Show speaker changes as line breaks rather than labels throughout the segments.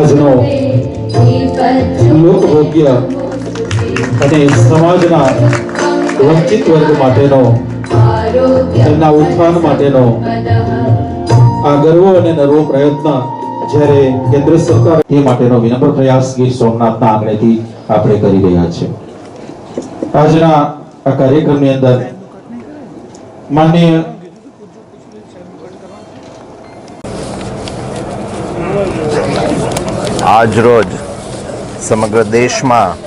આજનો લોકભોગ્ય અને સમાજના વંચિત વર્ગ માટેનો તેમના ઉત્થાન માટેનો આ ગર્વ અને નરવો પ્રયત્ન જ્યારે કેન્દ્ર સરકાર એ માટેનો વિનમ્ર પ્રયાસ ગીર સોમનાથના આંગણેથી આપણે કરી રહ્યા છે આજના આ કાર્યક્રમની અંદર માનનીય
આજરોજ સમગ્ર દેશમાં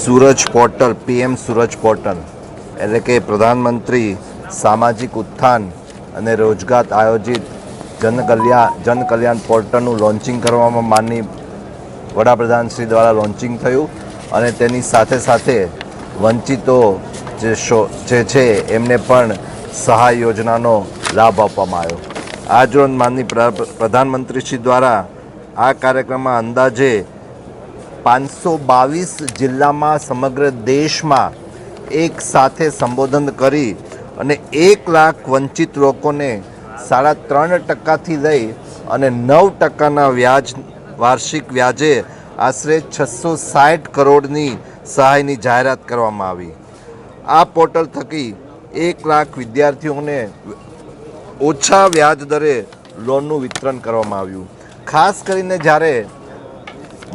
Suraj portal, PM Suraj portal, એટલે કે પ્રધાનમંત્રી સામાજિક ઉત્થાન અને રોજગાર આયોજિત જનકલ્યાણ જનકલ્યાણ પોર્ટલનું લોન્ચિંગ કરવામાં માનની વડાપ્રધાન શ્રી દ્વારા લોન્ચિંગ થયું અને તેની સાથે સાથે વંચિતો જે શો, જે છે, એમને પણ સહાય યોજનાનો લાભ આપવામાં આવ્યો. આજરોજ માનની પ્ર- પ્રધાનમંત્રી શ્રી દ્વારા આ કાર્યક્રમમાં અંદાજે પાંચસો બાવીસ જિલ્લામાં સમગ્ર દેશમાં એક સાથે સંબોધન કરી અને એક લાખ વંચિત લોકોને સાડા ત્રણ ટકાથી લઈ અને નવ ટકાના વ્યાજ, વાર્ષિક વ્યાજે આશરે છસો સાઠ કરોડની સહાયની જાહેરાત કરવામાં આવી. આ પોર્ટલ થકી એક લાખ વિદ્યાર્થીઓને ઓછા વ્યાજ દરે લોનનું વિતરણ કરવામાં આવ્યું. ખાસ કરીને જ્યારે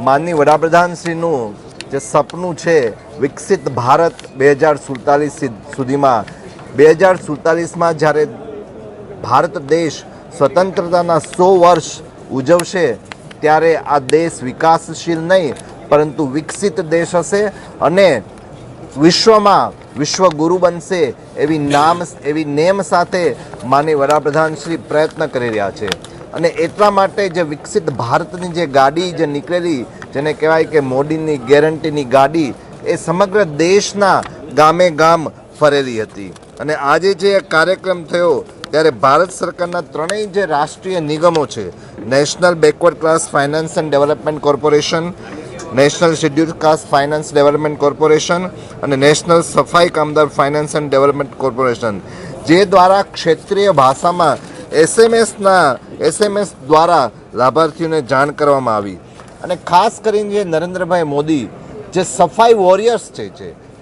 માનની વડાપ્રધાનશ્રીનું જે સપનું છે વિકસિત ભારત બે હજાર સુડતાલીસ સુધીમાં, બે હજાર સુડતાલીસમાં જ્યારે ભારત દેશ સ્વતંત્રતાના સો વર્ષ ઉજવશે, ત્યારે આ દેશ વિકાસશીલ નહીં, પરંતુ વિકસિત દેશ હશે અને વિશ્વમાં વિશ્વ ગુરુ બનશે એવી નામ, એવી નેમ સાથે માની વડાપ્રધાન શ્રી પ્રયત્ન કરી રહ્યા છે. અને એટલા માટે જે વિકસિત ભારતની જે ગાડી જે નીકળેલી, જેને કહેવાય કે મોદીની ગેરંટીની ગાડી, એ સમગ્ર દેશના ગામે ગામ ફરેલી હતી. અને આજે જે કાર્યક્રમ થયો, ત્યારે ભારત સરકારના ત્રણેય જે રાષ્ટ્રીય નિગમો છે, national backward class finance and development corporation national schedule caste finance development corporation અને નેશનલ સફાઈ કામદાર ફાઇનાન્સ એન્ડ ડેવલપમેન્ટ કોર્પોરેશન જે દ્વારા ક્ષેત્રીય ભાષામાં એસએમએસના એસએમએસ દ્વારા લાભાર્થીઓને જાણ કરવામાં આવી. અને ખાસ કરીને જે નરેન્દ્રભાઈ મોદી, જે સફાઈ વોરિયર્સ છે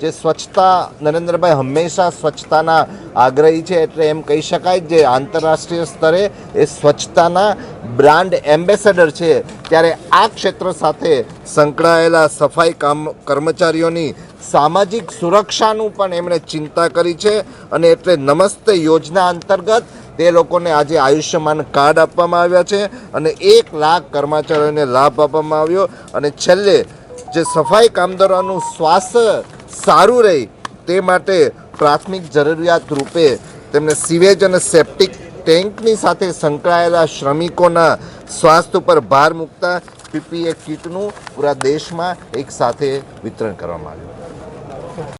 જે સ્વચ્છતા નરેન્દ્રભાઈ હંમેશા સ્વચ્છતાના આગ્રહી છે એટલે એમ કહી શકાય જે આંતરરાષ્ટ્રીય સ્તરે એ સ્વચ્છતાના બ્રાન્ડ એમ્બેસેડર છે, ત્યારે આ ક્ષેત્ર સાથે સંકળાયેલા સફાઈ કામ કર્મચારીઓની સામાજિક સુરક્ષાનું પણ એમણે ચિંતા કરી છે અને એટલે નમસ્તે યોજના અંતર્ગત તે લોકોને આજે આયુષ્યમાન કાર્ડ આપવામાં આવ્યા છે અને એક લાખ કર્મચારીઓને લાભ આપવામાં આવ્યો અને છેલ્લે જે સફાઈ કામદારોનું સ્વાસ્થ્ય સારું રહે તે માટે પ્રાથમિક જરૂરિયાત રૂપે તેમને સિવેજ અને સેપ્ટિક ટેન્કની સાથે સંકળાયેલા શ્રમિકોના સ્વાસ્થ્ય ઉપર ભાર મૂકતા પીપીએ કીટનું પૂરા દેશમાં એક સાથે વિતરણ કરવામાં આવ્યું.